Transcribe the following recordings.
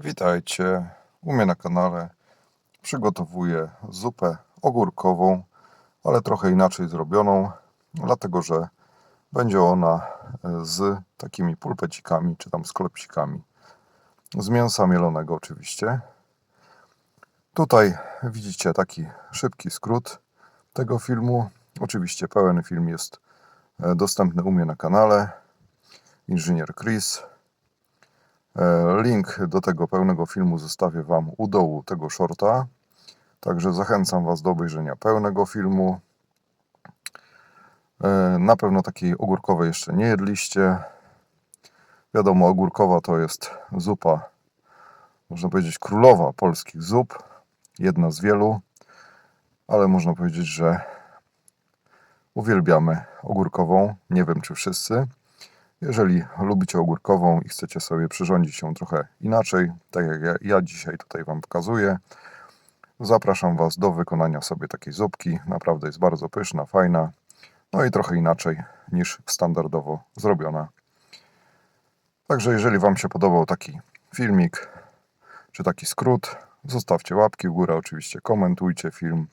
Witajcie. U mnie na kanale przygotowuję zupę ogórkową, ale trochę inaczej zrobioną, dlatego że będzie ona z takimi pulpecikami czy tam sklepsikami. Z mięsa mielonego oczywiście. Tutaj widzicie taki szybki skrót tego filmu. Oczywiście pełen film jest e, dostępny u mnie na kanale. Inżynier Chris. E, Link do tego pełnego filmu zostawię Wam u dołu tego shorta. Także zachęcam Was do obejrzenia pełnego filmu. E, Na pewno takiej ogórkowej jeszcze nie jedliście. Wiadomo, ogórkowa to jest zupa, można powiedzieć, królowa polskich zup. Jedna z wielu, ale można powiedzieć, że uwielbiamy ogórkową. Nie wiem, czy wszyscy. Jeżeli lubicie ogórkową i chcecie sobie przyrządzić ją trochę inaczej, tak jak ja, ja dzisiaj tutaj Wam pokazuję, zapraszam Was do wykonania sobie takiej zupki. Naprawdę jest bardzo pyszna, fajna, no i trochę inaczej niż standardowo zrobiona. Także jeżeli Wam się podobał taki filmik, czy taki skrót, zostawcie łapki w górę, oczywiście komentujcie film.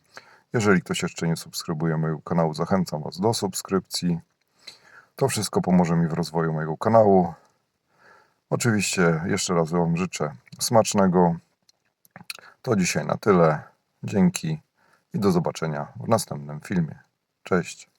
Jeżeli ktoś jeszcze nie subskrybuje mojego kanału, zachęcam Was do subskrypcji. To wszystko pomoże mi w rozwoju mojego kanału. Oczywiście jeszcze raz Wam życzę smacznego. To dzisiaj na tyle. Dzięki i do zobaczenia w następnym filmie. Cześć.